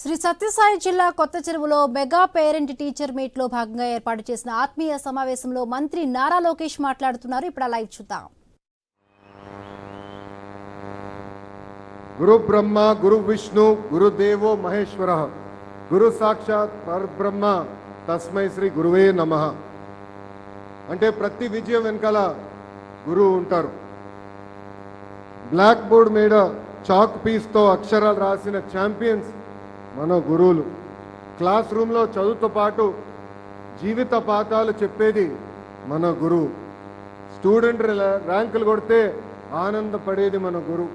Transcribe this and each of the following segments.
శ్రీ సత్యసాయి జిల్లా కొత్త చెరువులో మెగా పేరెంట్ టీచర్ మీట్లో భాగంగా ఏర్పాటు చేసిన ఆత్మీయ సమావేశంలో మంత్రి నారా లోకేష్ మాట్లాడుతున్నారు. ఇప్పుడు లైవ్ చూద్దాం. గురు బ్రహ్మ గురు విష్ణు గురుదేవో మహేశ్వర. గురు సాక్షాత్ పరబ్రహ్మ తస్మై శ్రీ గురువే నమ. అంటే ప్రతి విజయం వెనకాల గురువు ఉంటారు. బ్లాక్ బోర్డ్ మీద చాక్ పీస్తో అక్షరాలు రాసిన ఛాంపియన్స్ మన గురువులు క్లాస్ రూమ్లో చదువుతో పాటు జీవిత పాఠాలు చెప్పేది మన గురువు. స్టూడెంట్ ర్యాంకులు కొడితే ఆనందపడేది మన గురువు.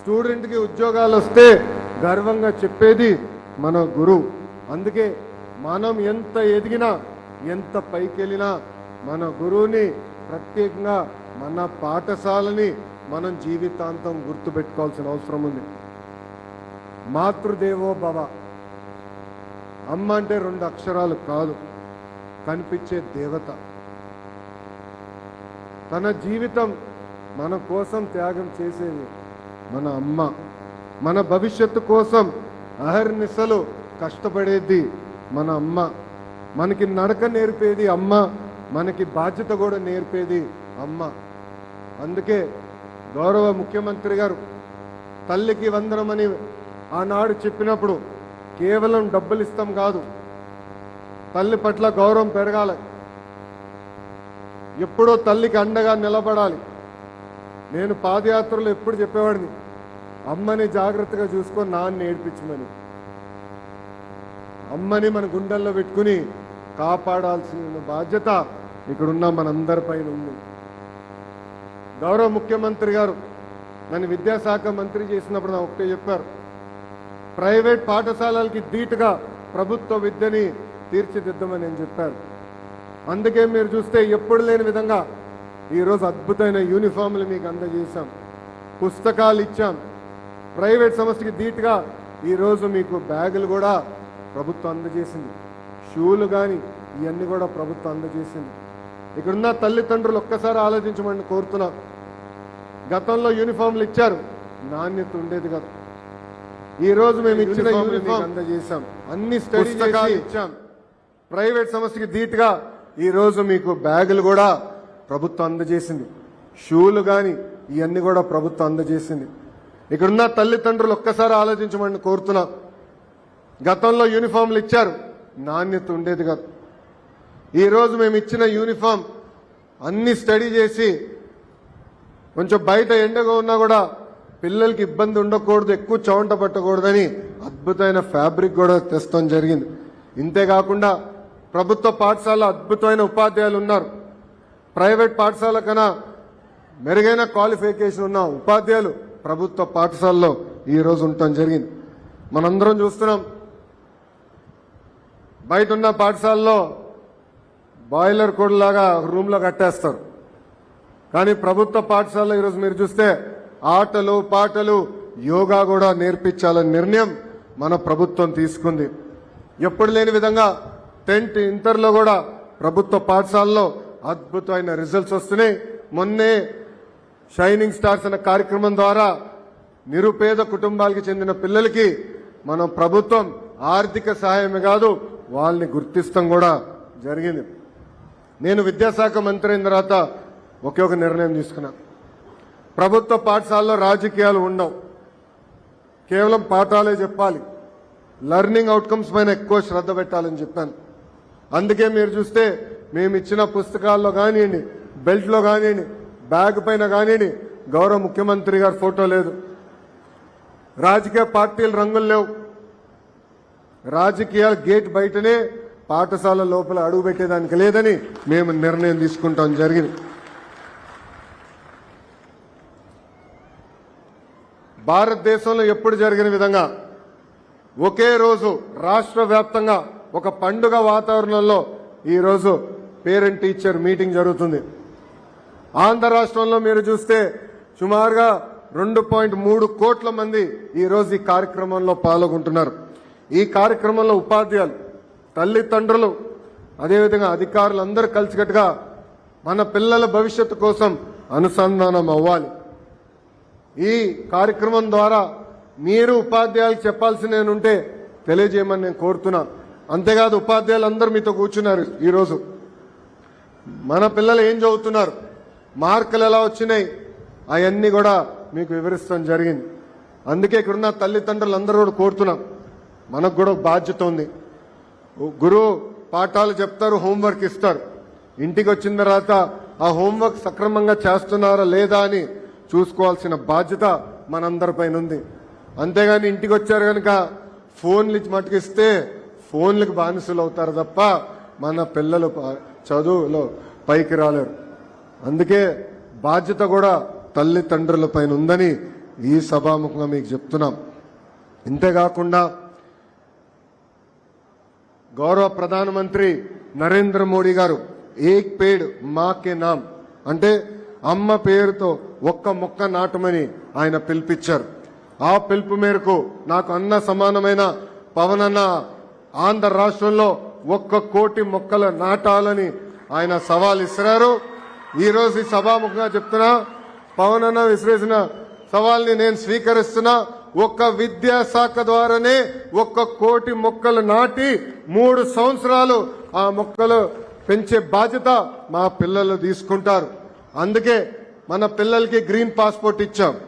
స్టూడెంట్కి ఉద్యోగాలు వస్తే గర్వంగా చెప్పేది మన గురువు. అందుకే మనం ఎంత ఎదిగినా ఎంత పైకెళ్ళినా మన గురువుని ప్రత్యేకంగా మన పాఠశాలని మనం జీవితాంతం గుర్తుపెట్టుకోవాల్సిన అవసరం ఉంది. మాతృదేవో భవ అమ్మ అంటే రెండు అక్షరాలు కాదు కనిపించే దేవత. తన జీవితం మన కోసం త్యాగం చేసేది మన అమ్మ. మన భవిష్యత్తు కోసం అహర్నిశలు కష్టపడేది మన అమ్మ. మనకి నడక నేర్పేది అమ్మ మనకి బాధ్యత కూడా నేర్పేది అమ్మ. అందుకే గౌరవ ముఖ్యమంత్రి గారు తల్లికి వందనమని ఆనాడు చెప్పినప్పుడు కేవలం డబ్బులు ఇస్తాం కాదు తల్లి పట్ల గౌరవం పెరగాలి. ఎప్పుడో తల్లికి అండగా నిలబడాలి. నేను పాదయాత్రలో ఎప్పుడు చెప్పేవాడిని అమ్మని జాగ్రత్తగా చూసుకొని నాన్న నేర్పించమని. అమ్మని మన గుండెల్లో పెట్టుకుని కాపాడాల్సిన బాధ్యత ఇక్కడున్న మనందరిపైన ఉంది. గౌరవ ముఖ్యమంత్రి గారు నన్ను విద్యాశాఖ మంత్రి చేసినప్పుడు నాకు ఒకటే చెప్పారు. ప్రైవేట్ పాఠశాలలకి ధీటుగా ప్రభుత్వ విద్యని తీర్చిదిద్దామని నేను చెప్పారు అందుకే మీరు చూస్తే ఎప్పుడు లేని విధంగా ఈరోజు అద్భుతమైన యూనిఫామ్లు మీకు అందజేశాం. పుస్తకాలు ఇచ్చాం. ప్రైవేట్ సంస్థకి ధీటుగా ఈరోజు మీకు బ్యాగులు కూడా ప్రభుత్వం అందజేసింది. షూలు కానీ ఇవన్నీ కూడా ప్రభుత్వం అందజేసింది. ఇక్కడున్న తల్లిదండ్రులు ఒక్కసారి ఆలోచించమని కోరుతున్నా. గతంలో యూనిఫామ్లు ఇచ్చారు. నాణ్యత ఉండేది కాదు. ఈ రోజు మేము ఇచ్చిన యూనిఫామ్ అందజేశాం. అన్ని స్టడీ ఇచ్చాం. ప్రైవేట్ సంస్థకి ధీటుగా ఈ రోజు మీకు బ్యాగులు కూడా ప్రభుత్వం అందజేసింది. షూలు కానీ ఇవన్నీ కూడా ప్రభుత్వం అందజేసింది. ఇక్కడున్న తల్లిదండ్రులు ఒక్కసారి ఆలోచించమని కోరుతున్నా. గతంలో యూనిఫామ్లు ఇచ్చారు. నాణ్యత ఉండేది కాదు. ఈ రోజు మేము ఇచ్చిన యూనిఫామ్ అన్ని స్టడీ చేసి కొంచెం బయట ఎండగా ఉన్నా కూడా పిల్లలకి ఇబ్బంది ఉండకూడదు ఎక్కువ చౌంట పట్టకూడదని అద్భుతమైన ఫ్యాబ్రిక్ కూడా తెస్తాం జరిగింది. ఇంతేకాకుండా ప్రభుత్వ పాఠశాల అద్భుతమైన ఉపాధ్యాయులు ఉన్నారు. ప్రైవేట్ పాఠశాల కన్నా మెరుగైన క్వాలిఫికేషన్ ఉన్న ఉపాధ్యాయులు ప్రభుత్వ పాఠశాలలో ఈరోజు ఉండటం జరిగింది. మనందరం చూస్తున్నాం బయట ఉన్న పాఠశాలలో బాయిలర్ లాగా రూమ్లో కట్టేస్తారు. కానీ ప్రభుత్వ పాఠశాలలో ఈరోజు మీరు చూస్తే ఆటలు పాటలు యోగా కూడా నేర్పించాలని నిర్ణయం మన ప్రభుత్వం తీసుకుంది. ఎప్పుడు లేని విధంగా టెన్త్ ఇంటర్లో కూడా ప్రభుత్వ పాఠశాలలో అద్భుతమైన రిజల్ట్స్ వస్తున్నాయి. మొన్నే షైనింగ్ స్టార్స్ అనే కార్యక్రమం ద్వారా నిరుపేద కుటుంబాలకు చెందిన పిల్లలకి మన ప్రభుత్వం ఆర్థిక సహాయమే కాదు వాళ్ళని గుర్తిస్తాం కూడా జరిగింది. నేను విద్యాశాఖ మంత్రి అయిన తర్వాత ఒకే ఒక నిర్ణయం తీసుకున్నా. ప్రభుత్వ పాఠశాలలో రాజకీయాలు ఉండవు. కేవలం పాఠాలే చెప్పాలి. లర్నింగ్ అవుట్కమ్స్ పైన ఎక్కువ శ్రద్ధ పెట్టాలని చెప్పాను. అందుకే మీరు చూస్తే మేము ఇచ్చిన పుస్తకాల్లో కానివ్వండి బెల్ట్లో కానివ్వండి బ్యాగ్ పైన కానివ్వండి గౌరవ ముఖ్యమంత్రి గారి ఫోటో లేదు. రాజకీయ పార్టీలు రంగులు లేవు. రాజకీయాల గేట్ బయటనే పాఠశాల లోపల అడుగు పెట్టేదానికి లేదని మేము నిర్ణయం తీసుకుంటాం జరిగింది. భారతదేశంలో ఎప్పుడు జరిగిన విధంగా ఒకే రోజు రాష్ట్ర వ్యాప్తంగా ఒక పండుగ వాతావరణంలో ఈరోజు పేరెంట్ టీచర్ మీటింగ్ జరుగుతుంది. ఆంధ్ర రాష్ట్రంలో మీరు చూస్తే సుమారుగా రెండు పాయింట్ మూడు కోట్ల మంది ఈ రోజు ఈ కార్యక్రమంలో పాల్గొంటున్నారు. ఈ కార్యక్రమంలో ఉపాధ్యాయులు తల్లిదండ్రులు అదేవిధంగా అధికారులు అందరూ కలిసికట్టుగా మన పిల్లల భవిష్యత్తు కోసం అనుసంధానం అవ్వాలి. ఈ కార్యక్రమం ద్వారా మీరు ఉపాధ్యాయులు చెప్పాల్సిన ఉంటే తెలియజేయమని నేను కోరుతున్నాను అంతేకాదు ఉపాధ్యాయులు అందరూ మీతో కూర్చున్నారు ఈరోజు. మన పిల్లలు ఏం చదువుతున్నారు? మార్కులు ఎలా వచ్చినాయి? అవన్నీ కూడా మీకు వివరిస్తాం జరిగింది. అందుకే ఇక్కడున్న తల్లిదండ్రులు అందరూ కూడా కోరుతున్నాం. మనకు కూడా బాధ్యత ఉంది. గురువు పాఠాలు చెప్తారు హోంవర్క్ ఇస్తారు. ఇంటికి వచ్చిన తర్వాత ఆ హోంవర్క్ సక్రమంగా చేస్తున్నారా లేదా అని చూసుకోవాల్సిన బాధ్యత మనందరిపైన ఉంది. అంతేగాని ఇంటికి వచ్చారు కనుక ఫోన్లు ఇచ్చి మటుకిస్తే ఫోన్లకు బానిసలు అవుతారు తప్ప మన పిల్లలు చదువులో పైకి రాలేరు. అందుకే బాధ్యత కూడా తల్లిదండ్రుల పైన ఉందని ఈ సభాముఖంగా మీకు చెప్తున్నాం. ఇంతేకాకుండా గౌరవ ప్రధానమంత్రి నరేంద్ర మోడీ గారు ఏక్ పేడ్ మాకే నామ్ అంటే అమ్మ పేరుతో ఒక్క మొక్క నాటమని ఆయన పిలిపించారు. ఆ పిలుపు మేరకు నాకు అన్న సమానమైన పవన్ అన్న ఆంధ్ర రాష్ట్రంలో ఒక్క కోటి మొక్కలు నాటాలని ఆయన సవాల్ ఇస్తున్నారు. ఈరోజు ఈ సభాముఖంగా చెప్తున్నా పవన్ అన్న విసిరేసిన సవాల్ని నేను స్వీకరిస్తున్నా. ఒక్క విద్యాశాఖ ద్వారానే ఒక్క కోటి మొక్కలు నాటి మూడు సంవత్సరాలు ఆ మొక్కలు పెంచే బాధ్యత మా పిల్లలు తీసుకుంటారు. అందుకే మన పిల్లలకి గ్రీన్ పాస్పోర్ట్ ఇచ్చాం.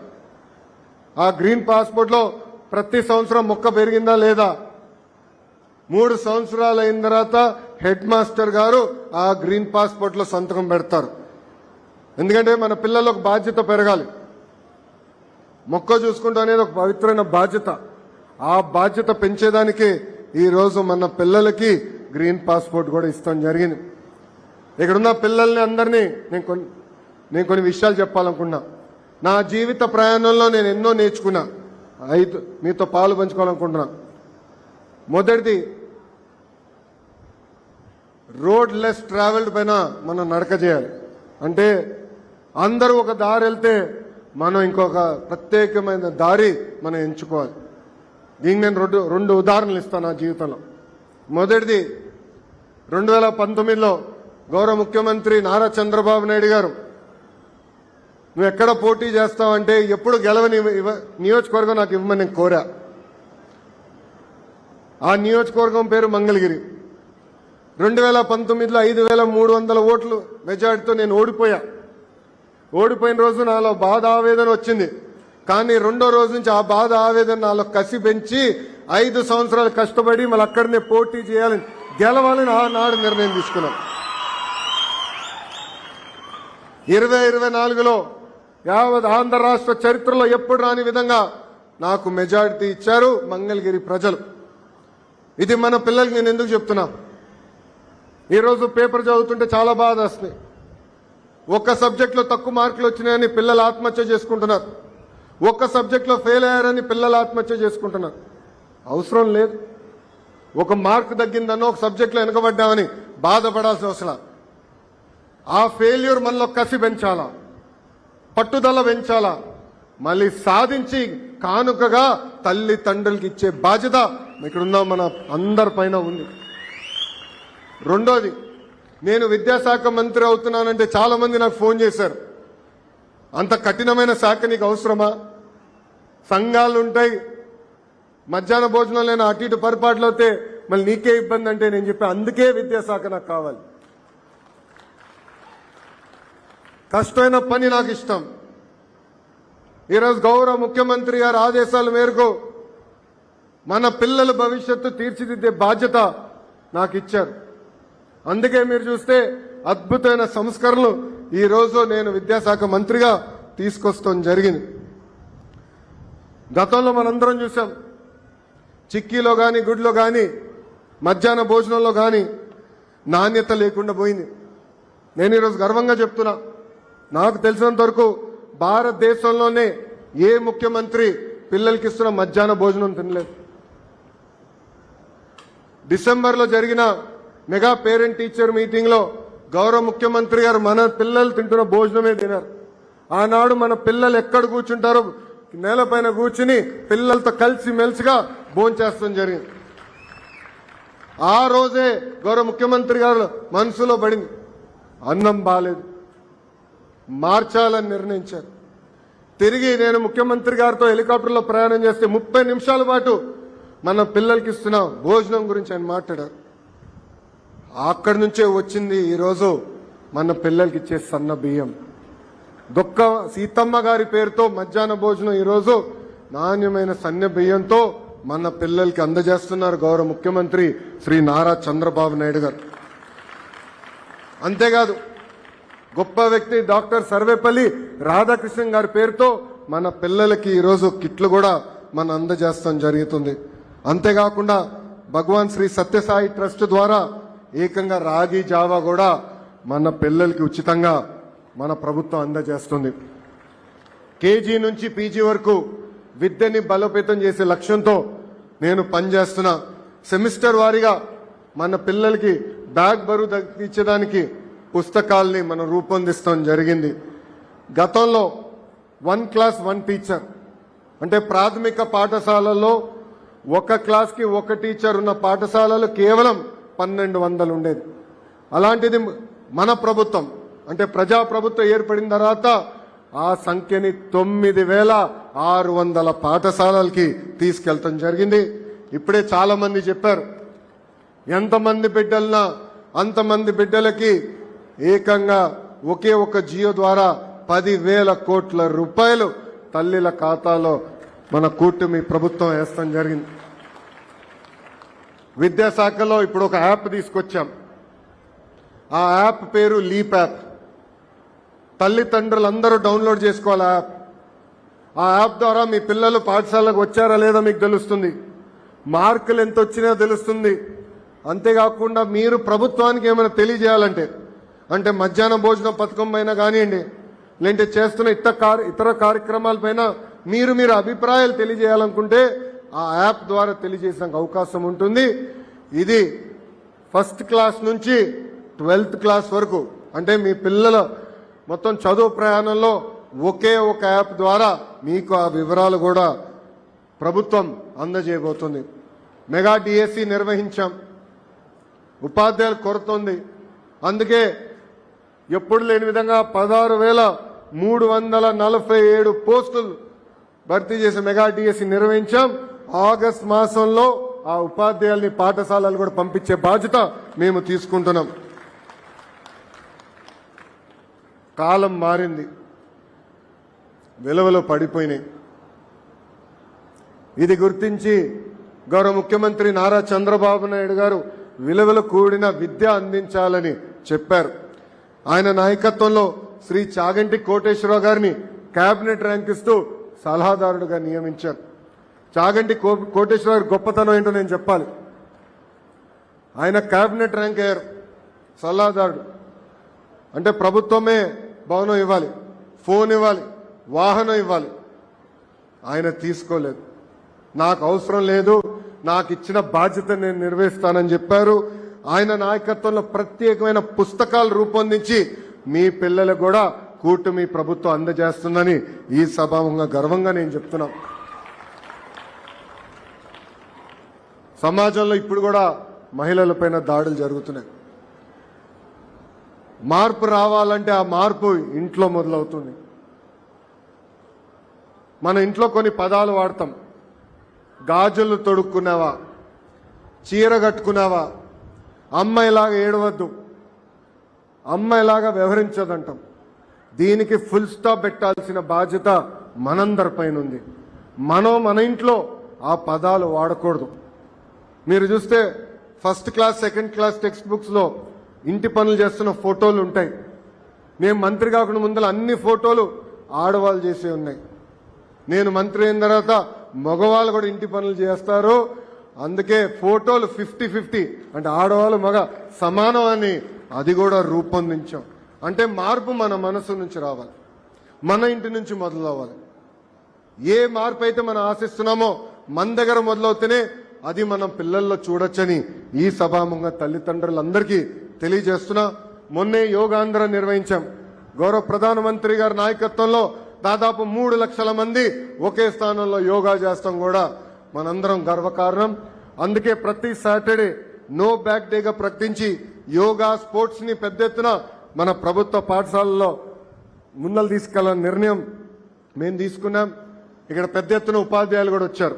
ఆ గ్రీన్ పాస్పోర్ట్లో ప్రతి సంవత్సరం మొక్క పెరిగిందా లేదా? మూడు సంవత్సరాలు అయిన తర్వాత హెడ్ మాస్టర్ గారు ఆ గ్రీన్ పాస్పోర్ట్లో సంతకం పెడతారు. ఎందుకంటే మన పిల్లలకు బాధ్యత పెరగాలి. మొక్క చూసుకుంటూ అనేది ఒక పవిత్రమైన బాధ్యత. ఆ బాధ్యత పెంచేదానికి ఈ రోజు మన పిల్లలకి గ్రీన్ పాస్పోర్ట్ కూడా ఇస్తాం జరిగింది. ఇక్కడున్న పిల్లల్ని అందరినీ నేను కొన్ని నేను కొన్ని విషయాలు చెప్పాలనుకున్నా. నా జీవిత ప్రయాణంలో నేను ఎన్నో నేర్చుకున్నా. ఐదు మీతో పాలు పంచుకోవాలనుకుంటున్నా. మొదటిది రోడ్ లెస్ ట్రావెల్డ్ పైన మనం నడక చేయాలి. అంటే అందరూ ఒక దారి వెళ్తే మనం ఇంకొక ప్రత్యేకమైన దారి మనం ఎంచుకోవాలి. దీనికి నేను రెండు రెండు ఉదాహరణలు ఇస్తాను నా జీవితంలో. మొదటిది రెండు వేల పంతొమ్మిదిలో గౌరవ ముఖ్యమంత్రి నారా చంద్రబాబు నాయుడు గారు నువ్వు ఎక్కడ పోటీ చేస్తావంటే ఎప్పుడు గెలవని ఇవ్వ- నియోజకవర్గం నాకు ఇవ్వమని నేను కోరా. ఆ నియోజకవర్గం పేరు మంగళగిరి. రెండు వేల పంతొమ్మిదిలో ఐదు వేల మూడు వందల ఓట్లు మెజార్టీతో నేను ఓడిపోయా. ఓడిపోయిన రోజు నాలో బాధ ఆవేదన వచ్చింది. కానీ రెండో రోజు నుంచి ఆ బాధ ఆవేదన నాలో కసి పెంచి ఐదు సంవత్సరాలు కష్టపడి మళ్ళీ అక్కడనే పోటీ చేయాలని గెలవాలని ఆనాడు నిర్ణయం తీసుకున్నాం ఇరవై ఇరవై నాలుగులో యావత్ ఆంధ్ర రాష్ట్ర చరిత్రలో ఎప్పుడు రాని విధంగా నాకు మెజారిటీ ఇచ్చారు మంగళగిరి ప్రజలు. ఇది మన పిల్లలకి నేను ఎందుకు చెప్తున్నా? ఈరోజు పేపర్ చదువుతుంటే చాలా బాధ వస్తుంది. ఒక్క సబ్జెక్ట్లో తక్కువ మార్కులు వచ్చినాయని పిల్లలు ఆత్మహత్య చేసుకుంటున్నారు. ఒక్క సబ్జెక్ట్లో ఫెయిల్ అయ్యారని పిల్లలు ఆత్మహత్య చేసుకుంటున్నారు. అవసరం లేదు. ఒక మార్క్ తగ్గిందనో ఒక సబ్జెక్ట్లో వెనకబడ్డామని బాధపడాల్సిన అవసరం. ఆ ఫెయిల్యూర్ మనలో కసి పెంచాలా? పట్టుదల పెంచాలా? మళ్ళీ సాధించి కానుకగా తల్లి తండ్రులకి ఇచ్చే బాధ్యత ఇక్కడున్న మన అందరిపైన ఉంది. రెండోది నేను విద్యాశాఖ మంత్రి అవుతున్నానంటే చాలామంది నాకు ఫోన్ చేశారు. అంత కఠినమైన శాఖ నీకు అవసరమా? సంఘాలు ఉంటాయి. మధ్యాహ్న భోజనం లేని అటు ఇటు పరిపాట్లు అవుతే మళ్ళీ నీకే ఇబ్బంది అంటే నేను చెప్పి అందుకే విద్యాశాఖ నాకు కావాలి. కష్టమైన పని నాకు ఇష్టం. ఈరోజు గౌరవ ముఖ్యమంత్రి గారి ఆదేశాల మేరకు మన పిల్లల భవిష్యత్తు తీర్చిదిద్దే బాధ్యత నాకు ఇచ్చారు. అందుకే మీరు చూస్తే అద్భుతమైన సంస్కరణలు ఈ రోజు నేను విద్యాశాఖ మంత్రిగా తీసుకొస్తాం జరిగింది. గతంలో మనందరం చూసాం. చిక్కీలో కానీ గుడిలో కానీ మధ్యాహ్న భోజనంలో కానీ నాణ్యత లేకుండా పోయింది. నేను ఈరోజు గర్వంగా చెప్తున్నా. నాకు తెలిసినంత వరకు భారతదేశంలోనే ఏ ముఖ్యమంత్రి పిల్లలకి ఇస్తున్న మధ్యాహ్న భోజనం తినలేదు. డిసెంబర్లో జరిగిన మెగా పేరెంట్ టీచర్ మీటింగ్లో గౌరవ ముఖ్యమంత్రి గారు మన పిల్లలు తింటున్న భోజనమే తినారు. ఆనాడు మన పిల్లలు ఎక్కడ కూర్చుంటారో నేలపైన కూర్చుని పిల్లలతో కలిసి మెలిసిగా భోంచేస్తాం జరిగింది. ఆ రోజే గౌరవ ముఖ్యమంత్రి గారు మనసులో పడింది. అన్నం బాలేదు. మార్చాలని నిర్ణయించారు. తిరిగి నేను ముఖ్యమంత్రి గారితో హెలికాప్టర్లో ప్రయాణం చేస్తే ముప్పై నిమిషాల పాటు మన పిల్లలకి ఇస్తున్న భోజనం గురించి ఆయన మాట్లాడారు. అక్కడి నుంచే వచ్చింది ఈరోజు మన పిల్లలకి ఇచ్చే సన్న బియ్యం. దొక్క సీతమ్మ గారి పేరుతో మధ్యాహ్న భోజనం ఈరోజు నాణ్యమైన సన్న బియ్యంతో మన పిల్లలకి అందజేస్తున్నారు గౌరవ ముఖ్యమంత్రి శ్రీ నారా చంద్రబాబు నాయుడు గారు. అంతేకాదు గొప్ప వ్యక్తి డాక్టర్ సర్వేపల్లి రాధాకృష్ణన్ గారి పేరుతో మన పిల్లలకి ఈరోజు కిట్లు కూడా మనం అందజేస్తాం జరుగుతుంది. అంతేకాకుండా భగవాన్ శ్రీ సత్యసాయి ట్రస్ట్ ద్వారా ఏకంగా రాగి జావా కూడా మన పిల్లలకి ఉచితంగా మన ప్రభుత్వం అందజేస్తుంది. కేజీ నుంచి పీజీ వరకు విద్యని బలోపేతం చేసే లక్ష్యంతో నేను పనిచేస్తున్నా సెమిస్టర్ వారీగా మన పిల్లలకి బ్యాగ్ బరువు తగ్గించడానికి పుస్తకాల్ని మనం రూపొందిస్తాం జరిగింది. గతంలో వన్ క్లాస్ వన్ టీచర్. అంటే ప్రాథమిక పాఠశాలల్లో ఒక క్లాస్కి ఒక టీచర్ ఉన్న పాఠశాలలు కేవలం పన్నెండు వందలు ఉండేది. అలాంటిది మన ప్రభుత్వం అంటే ప్రజా ప్రభుత్వం ఏర్పడిన తర్వాత ఆ సంఖ్యని తొమ్మిది వేల ఆరు వందల పాఠశాలలకి తీసుకెళ్తాం జరిగింది. ఇప్పుడే చాలామంది చెప్పారు ఎంతమంది బిడ్డలనా అంతమంది బిడ్డలకి ఏకంగా ఒకే ఒక జియో ద్వారా పదివేల కోట్ల రూపాయలు తల్లిల ఖాతాలో మన కూటమి ప్రభుత్వం వేస్తాం జరిగింది. విద్యాశాఖలో ఇప్పుడు ఒక యాప్ తీసుకొచ్చాం. ఆ యాప్ పేరు లీప్ యాప్. తల్లిదండ్రులందరూ డౌన్లోడ్ చేసుకోవాలి ఆ యాప్. ఆ యాప్ ద్వారా మీ పిల్లలు పాఠశాలకు వచ్చారా లేదా మీకు తెలుస్తుంది. మార్కులు ఎంత వచ్చినా తెలుస్తుంది. అంతేకాకుండా మీరు ప్రభుత్వానికి ఏమైనా తెలియజేయాలంటే అంటే మధ్యాహ్నం భోజనం పథకం పైన కానివ్వండి లేదంటే చేస్తున్న ఇతర కార్య ఇతర కార్యక్రమాలపైన మీరు మీరు అభిప్రాయాలు తెలియజేయాలనుకుంటే ఆ యాప్ ద్వారా తెలియజేసే అవకాశం ఉంటుంది. ఇది ఫస్ట్ క్లాస్ నుంచి ట్వెల్త్ క్లాస్ వరకు అంటే మీ పిల్లల మొత్తం చదువు ప్రయాణంలో ఒకే ఒక యాప్ ద్వారా మీకు ఆ వివరాలు కూడా ప్రభుత్వం అందజేయబోతుంది. Mega DSC నిర్వహించాం. ఉపాధ్యాయులు కొరత ఉంది అందుకే ఎప్పుడు లేని విధంగా పదహారు వేల మూడు వందల నలభై ఏడు పోస్టులు భర్తీ చేసి మెగా డిఎస్సి నిర్వహించాం. ఆగస్ట్ మాసంలో ఆ ఉపాధ్యాయుల్ని పాఠశాలలు కూడా పంపించే బాధ్యత మేము తీసుకుంటున్నాం. కాలం మారింది. విలువలు పడిపోయినాయి. ఇది గుర్తించి గౌరవ ముఖ్యమంత్రి నారా చంద్రబాబు నాయుడు గారు విలువలు కూడిన విద్య అందించాలని చెప్పారు. ఆయన నాయకత్వంలో శ్రీ చాగంటి కోటేశ్వరరావు గారిని కేబినెట్ ర్యాంక్ ఇస్తూ సలహాదారుడుగా నియమించారు. చాగంటి కో- కోటేశ్వరరావు గారి గొప్పతనం ఏంటో నేను చెప్పాలి. ఆయన కేబినెట్ ర్యాంక్ అయ్యారు. సలహాదారుడు. అంటే ప్రభుత్వమే భవనం ఇవ్వాలి. ఫోన్ ఇవ్వాలి. వాహనం ఇవ్వాలి. ఆయన తీసుకోలేదు. నాకు అవసరం లేదు. నాకు ఇచ్చిన బాధ్యత నేను నిర్వహిస్తానని చెప్పారు. ఆయన నాయకత్వంలో ప్రత్యేకమైన పుస్తకాలు రూపొందించి మీ పిల్లలకు కూడా కూటమి ప్రభుత్వం అందజేస్తుందని ఈ సభాముఖంగా గర్వంగా నేను చెప్తున్నా. సమాజంలో ఇప్పుడు కూడా మహిళలపైన దాడులు జరుగుతున్నాయి. మార్పు రావాలంటే ఆ మార్పు ఇంట్లో మొదలవుతుంది. మన ఇంట్లో కొన్ని పదాలు వాడతాం. గాజులు తొడుక్కున్నావా? చీర కట్టుకున్నావా? అమ్మాయిలాగా ఏడవద్దు. అమ్మాయిలాగా వ్యవహరించదంటాం. దీనికి ఫుల్ స్టాప్ పెట్టాల్సిన బాధ్యత మనందరిపైన ఉంది మనం మన ఇంట్లో ఆ పదాలు వాడకూడదు. మీరు చూస్తే first class second class text బుక్స్లో ఇంటి పనులు చేస్తున్న ఫోటోలు ఉంటాయి. నేను మంత్రి కాకుండా ముందర అన్ని ఫోటోలు ఆడవాళ్ళు చేసే ఉన్నాయి. నేను మంత్రి అయిన తర్వాత మగవాళ్ళు కూడా ఇంటి పనులు చేస్తారు అందుకే ఫోటోలు ఫిఫ్టీ ఫిఫ్టీ. అంటే ఆడవాళ్ళు మగ సమానం అని అది కూడా రూపొందించాం. అంటే మార్పు మన మనసు నుంచి రావాలి. మన ఇంటి నుంచి మొదలవ్వాలి. ఏ మార్పు అయితే మనం ఆశిస్తున్నామో మన దగ్గర మొదలవుతేనే అది మనం పిల్లల్లో చూడొచ్చని ఈ సభాముఖంగా తల్లిదండ్రులందరికీ తెలియజేస్తున్నా. మొన్నే యోగాంధ్ర నిర్వహించాం. గౌరవ ప్రధానమంత్రి గారి నాయకత్వంలో దాదాపు మూడు లక్షల మంది ఒకే స్థానంలో యోగా చేస్తాం కూడా. మనందరం గర్వకారణం. అందుకే ప్రతి సాటర్డే నో బ్యాక్ డేగా ప్రకటించి యోగా స్పోర్ట్స్ని పెద్ద ఎత్తున మన ప్రభుత్వ పాఠశాలలో ముందలు తీసుకెళ్ళాలని నిర్ణయం మేము తీసుకున్నాం. ఇక్కడ పెద్ద ఎత్తున ఉపాధ్యాయులు కూడా వచ్చారు.